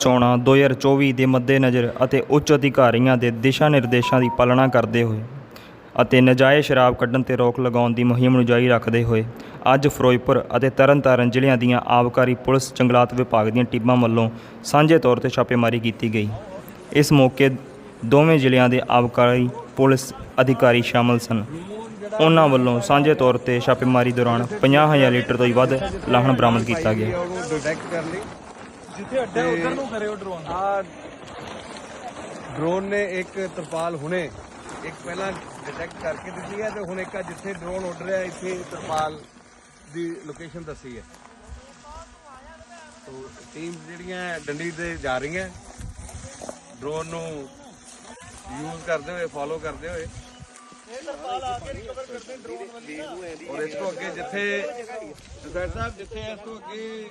ਚੋਣਾਂ 2024 ਦੇ ਮੱਦੇਨਜ਼ਰ ਅਤੇ ਉੱਚ ਅਧਿਕਾਰੀਆਂ ਦੇ ਦਿਸ਼ਾ ਨਿਰਦੇਸ਼ਾਂ ਦੀ ਪਾਲਣਾ ਕਰਦੇ ਹੋਏ ਅਤੇ ਨਜਾਇਜ਼ ਸ਼ਰਾਬ ਕੱਢਣ ਤੇ ਰੋਕ ਲਗਾਉਣ ਦੀ ਮੁਹਿੰਮ ਨੂੰ ਜਾਰੀ ਰੱਖਦੇ ਹੋਏ ਅੱਜ ਫਿਰੋਜ਼ਪੁਰ ਅਤੇ ਤਰਨਤਾਰਨ ਜ਼ਿਲ੍ਹਿਆਂ ਦੀਆਂ ਆਬਕਾਰੀ ਪੁਲਿਸ ਜੰਗਲਾਤ ਵਿਭਾਗ ਦੀਆਂ ਟੀਮਾਂ ਵੱਲੋਂ ਸਾਂਝੇ ਤੌਰ ਤੇ ਛਾਪੇਮਾਰੀ ਕੀਤੀ ਗਈ। ਇਸ ਮੌਕੇ ਦੋਵੇਂ ਜ਼ਿਲ੍ਹਿਆਂ ਦੇ ਆਬਕਾਰੀ ਪੁਲਿਸ ਅਧਿਕਾਰੀ ਸ਼ਾਮਲ ਸਨ। ਉਹਨਾਂ ਵੱਲੋਂ ਸਾਂਝੇ ਤੌਰ ਤੇ ਛਾਪੇਮਾਰੀ ਦੌਰਾਨ 50000 ਲੀਟਰ ਤੋਂ ਵੀ ਵੱਧ ਲਾਹਣ ਬਰਾਮਦ ਕੀਤਾ ਗਿਆ। ਜਿੱਥੇ ਅੱਡਾ ਉਧਰ ਨੂੰ ਕਰਿਓ ਡਰੋਨ ਆ ਡਰੋਨ ਨੇ ਇੱਕ ਤਰਪਾਲ ਹੁਣੇ ਇੱਕ ਪਹਿਲਾਂ ਡਿਟੈਕਟ ਕਰਕੇ ਦਿੱਤੀ ਹੈ ਤੇ ਹੁਣ ਇੱਕ ਆ ਜਿੱਥੇ ਡਰੋਨ ਉੱਡ ਰਿਹਾ ਇੱਥੇ ਤਰਪਾਲ ਦੀ ਲੋਕੇਸ਼ਨ ਦੱਸੀ ਹੈ। ਤੋ ਟੀਮ ਜਿਹੜੀਆਂ ਡੰਡੀ ਤੇ ਜਾ ਰਹੀਆਂ ਡਰੋਨ ਨੂੰ ਯੂਜ਼ ਕਰਦੇ ਹੋਏ ਫੋਲੋ ਕਰਦੇ ਹੋਏ। ਔਰ ਇਸ ਤੋਂ ਅੱਗੇ ਜਿੱਥੇ ਸਾਹਿਬ ਜਿੱਥੇ ਇਸ ਤੋਂ ਅੱਗੇ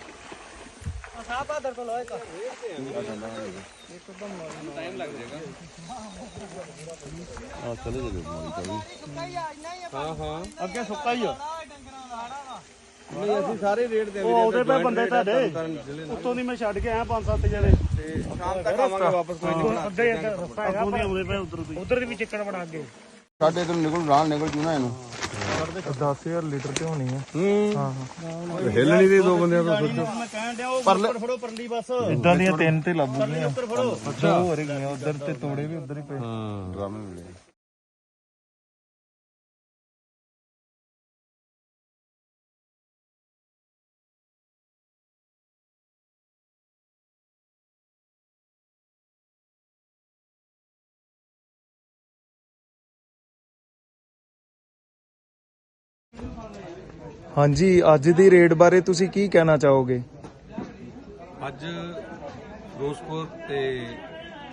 ਨਾਲ ਹਾਂ ਹਾਂ ਅੱਗੇ ਸੁੱਕਾ ਹੀ ਆ ਨਹੀਂ ਅਸੀਂ ਸਾਰੇ ਰੇਟ ਦੇ ਉਹ ਆਉਂਦੇ ਪਏ ਬੰਦੇ ਤੁਹਾਡੇ ਉੱਤੋਂ ਦੀ ਮੈਂ ਛੱਡ ਕੇ ਆਇਆ ਪੰਜ ਸੱਤ ਜਣੇ ਤੇ ਸ਼ਾਮ ਤੱਕ ਆਵਾਂਗੇ ਵਾਪਸ ਕੋਈ ਨਹੀਂ ਅੱਧੇ ਰਸਤਾ ਹੈਗਾ ਅੱਗੋਂ। ਦੀ ਆਉਂਦੇ ਪਏ ਉਧਰ ਦੀ ਉਧਰ ਵੀ ਚੱਕਣ ਬਣਾ ਅੱਗੇ ਸਾਡੇ ਤੋਂ ਨਿਕਲ ਰਾਹ ਨਿਕਲ ਜੂ ਨਾ ਇਹਨੂੰ। 10000 ਲੀਟਰ ਤੇ ਹੋਣੀ ਆ। ਹੂੰ। ਹਿੱਲ ਨਹੀਂ ਦੇ ਦੋ ਬੰਦਿਆਂ ਤੋਂ ਸੋਚੋ। ਮੈਂ ਕਹਿਣ ਡਿਆ ਉਹ ਉੱਪਰ ਫੜੋ ਪਰਲੀ ਬਸ। ਇਦਾਂ ਦੀਆਂ ਤਿੰਨ ਤੇ ਲੱਭ ਗਈਆਂ। ਉੱਪਰ ਫੜੋ। ਅੱਛਾ ਹੋ ਰਹੀਆਂ ਉਧਰ ਤੇ ਤੋੜੇ ਵੀ ਉਧਰ ਹੀ ਪਏ। ਹਾਂ। ਡਰਾਮੇ ਮਿਲੇ। ਹਾਂਜੀ, ਅੱਜ ਦੀ ਰੇਡ ਬਾਰੇ ਤੁਸੀਂ ਕੀ ਕਹਿਣਾ ਚਾਹੋਗੇ? ਅੱਜ ਫਿਰੋਜ਼ਪੁਰ ਤੇ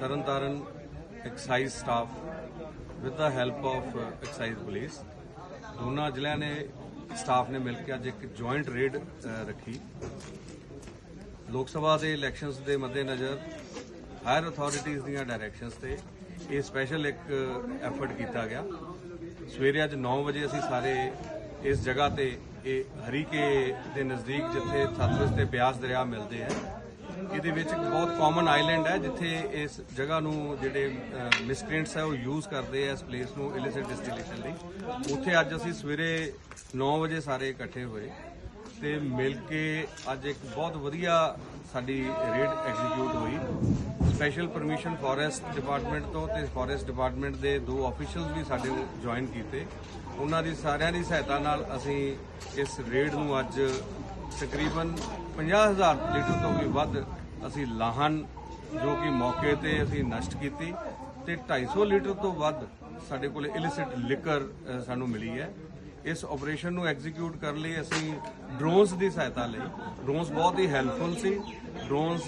Tarn Taran excise staff with the help of excise police ਦੋਨਾਂ ਜ਼ਿਲ੍ਹਿਆਂ ਨੇ ਸਟਾਫ ਨੇ ਮਿਲ ਕੇ ਅੱਜ ਇੱਕ ਜੁਆਇੰਟ ਰੇਡ ਰੱਖੀ। ਲੋਕ ਸਭਾ ਦੇ ਇਲੈਕਸ਼ਨਸ ਦੇ ਮੱਦੇਨਜ਼ਰ ਹਾਇਰ ਅਥਾਰਟੀਆਂ ਦੀਆਂ ਡਾਇਰੈਕਸ਼ਨਸ ਤੇ ਇਹ ਸਪੈਸ਼ਲ ਇੱਕ ਐਫਰਟ ਕੀਤਾ ਗਿਆ। ਸਵੇਰੇ ਅੱਜ 9 ਵਜੇ ਅਸੀਂ ਸਾਰੇ ਇਸ ਜਗ੍ਹਾ ਤੇ ਇਹ ਹਰੀਕੇ ਦੇ ਨਜ਼ਦੀਕ ਜਿੱਥੇ ਸਤਲੁਜ ਤੇ ਬਿਆਸ ਦਰਿਆ ਮਿਲਦੇ ਆ, ਇਹਦੇ ਵਿੱਚ ਇੱਕ ਬਹੁਤ ਕਾਮਨ ਆਈਲੈਂਡ ਹੈ, ਜਿੱਥੇ ਇਸ ਜਗ੍ਹਾ ਨੂੰ ਜਿਹੜੇ ਮਿਸਕ੍ਰੀਐਂਟਸ ਹੈ ਉਹ ਯੂਜ਼ ਕਰਦੇ ਆ ਇਸ ਪਲੇਸ ਨੂੰ ਇਲਿਸਿਟ ਡਿਸਟਿਲੇਸ਼ਨ ਲਈ। ਉੱਥੇ ਅੱਜ ਅਸੀਂ ਸਵੇਰੇ 9 ਵਜੇ ਸਾਰੇ ਇਕੱਠੇ ਹੋਏ ਤੇ ਮਿਲ ਕੇ ਅੱਜ ਇੱਕ ਬਹੁਤ ਵਧੀਆ ਸਾਡੀ ਰੇਡ ਐਗਜ਼ੀਕਿਊਟ ਹੋਈ। ਸਪੈਸ਼ਲ ਪਰਮਿਸ਼ਨ ਫੋਰੈਸਟ ਡਿਪਾਰਟਮੈਂਟ ਤੋਂ ਤੇ ਫੋਰੈਸਟ ਡਿਪਾਰਟਮੈਂਟ ਦੇ ਦੋ ਆਫੀਸ਼ੀਅਲਸ ਵੀ ਸਾਡੇ ਜੁਆਇਨ ਕੀਤੇ। ਉਹਨਾਂ ਦੀ ਸਾਰਿਆਂ ਦੀ ਸਹਾਇਤਾ ਨਾਲ ਅਸੀਂ ਇਸ ਰੇਡ ਨੂੰ ਅੱਜ ਤਕਰੀਬਨ 50000 ਲੀਟਰ ਤੋਂ ਵੀ ਵੱਧ ਅਸੀਂ ਲਾਹਨ ਜੋ ਕਿ ਮੌਕੇ ਤੇ ਅਸੀਂ ਨਸ਼ਟ ਕੀਤੀ ਤੇ 250 ਲੀਟਰ ਤੋਂ ਵੱਧ ਸਾਡੇ ਕੋਲ ਇਲਿਸਿਟ ਲਿਕਰ ਸਾਨੂੰ ਮਿਲੀ ਹੈ। ਇਸ ਆਪਰੇਸ਼ਨ ਨੂੰ ਐਗਜ਼ੀਕਿਊਟ ਕਰਨ ਲਈ ਅਸੀਂ ਡਰੋਨਸ ਦੀ ਸਹਾਇਤਾ ਲਈ। ਡਰੋਨਸ ਬਹੁਤ ਹੀ ਹੈਲਪਫੁਲ ਸੀ। ਡਰੋਨਸ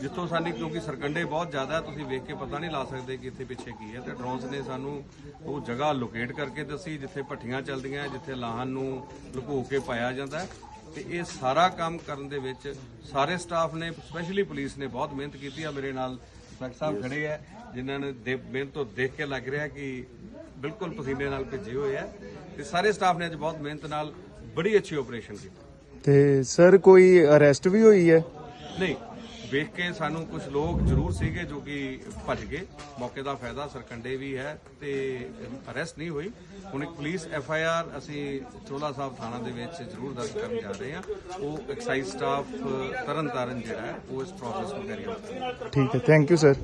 ਜਿੱਥੋਂ ਸਾਡੀ, ਕਿਉਂਕਿ ਸਰਕੰਡੇ ਬਹੁਤ ਜ਼ਿਆਦਾ, ਤੁਸੀਂ ਵੇਖ ਕੇ ਪਤਾ ਨਹੀਂ ਲਾ ਸਕਦੇ ਕਿ ਇੱਥੇ ਪਿੱਛੇ ਕੀ ਹੈ। ਤੇ ਡਰੋਨਸ ਨੇ ਸਾਨੂੰ ਉਹ ਜਗ੍ਹਾ ਲੋਕੇਟ ਕਰਕੇ ਦੱਸੀ, ਜਿੱਥੇ ਭੱਠੀਆਂ ਚੱਲਦੀਆਂ, ਜਿੱਥੇ ਲਾਹਨ ਨੂੰ ਲੁਕੋ ਕੇ ਪਾਇਆ ਜਾਂਦਾ ਹੈ। ਤੇ ਇਹ ਸਾਰਾ ਕੰਮ ਕਰਨ ਦੇ ਵਿੱਚ ਸਾਰੇ ਸਟਾਫ ਨੇ ਸਪੈਸ਼ਲੀ ਪੁਲਿਸ ਨੇ ਬਹੁਤ ਮਿਹਨਤ ਕੀਤੀ ਆ। ਮੇਰੇ ਨਾਲ ਸੈਕਟਰ ਸਾਹਿਬ ਖੜੇ ਆ, ਜਿਨ੍ਹਾਂ ਨੇ ਦੇ- ਮਿਹਨਤ ਤੋਂ ਦੇਖ ਕੇ ਲੱਗ ਰਿਹਾ ਕਿ ਬਿਲਕੁਲ ਪਸੀਨੇ ਨਾਲ ਭਿੱਜੇ ਹੋਏ ਆ ਤੇ ਸਾਰੇ ਸਟਾਫ ਨੇ ਅੱਜ ਬਹੁਤ ਮਿਹਨਤ ਨਾਲ ਬੜੀ ਅੱਛੀ ਆਪਰੇਸ਼ਨ ਕੀਤੀ। ਤੇ ਸਰ ਕੋਈ ਅਰੈਸਟ ਵੀ ਹੋਈ ਹੈ? ਨਹੀਂ ਵੇਖ ਕੇ ਸਾਨੂੰ ਕੁਝ ਲੋਕ ਜ਼ਰੂਰ ਸੀਗੇ ਜੋ ਕਿ ਭੱਜ ਗਏ। ਮੌਕੇ ਦਾ ਫਾਇਦਾ ਸਰਕੰਡੇ ਵੀ ਹੈ ਤੇ ਅਰੈਸਟ ਨਹੀਂ ਹੋਈ। ਹੁਣ ਇੱਕ ਪੁਲਿਸ ਐਫ ਆਈ ਆਰ ਅਸੀਂ ਚੋਲਾ ਸਾਹਿਬ ਥਾਣਾ ਦੇ ਵਿੱਚ ਜ਼ਰੂਰ ਦਰਜ ਕਰਨ ਜਾ ਰਹੇ ਹਾਂ। ਉਹ ਐਕਸਾਈਜ਼ ਸਟਾਫ ਤਰਨਤਾਰਨ ਜਿਹੜਾ ਹੈ ਉਹ ਇਸ ਪ੍ਰੋਸੈਸ ਨੂੰ ਕਰੀ ਠੀਕ ਹੈ ਥੈਂਕ ਯੂ ਸਰ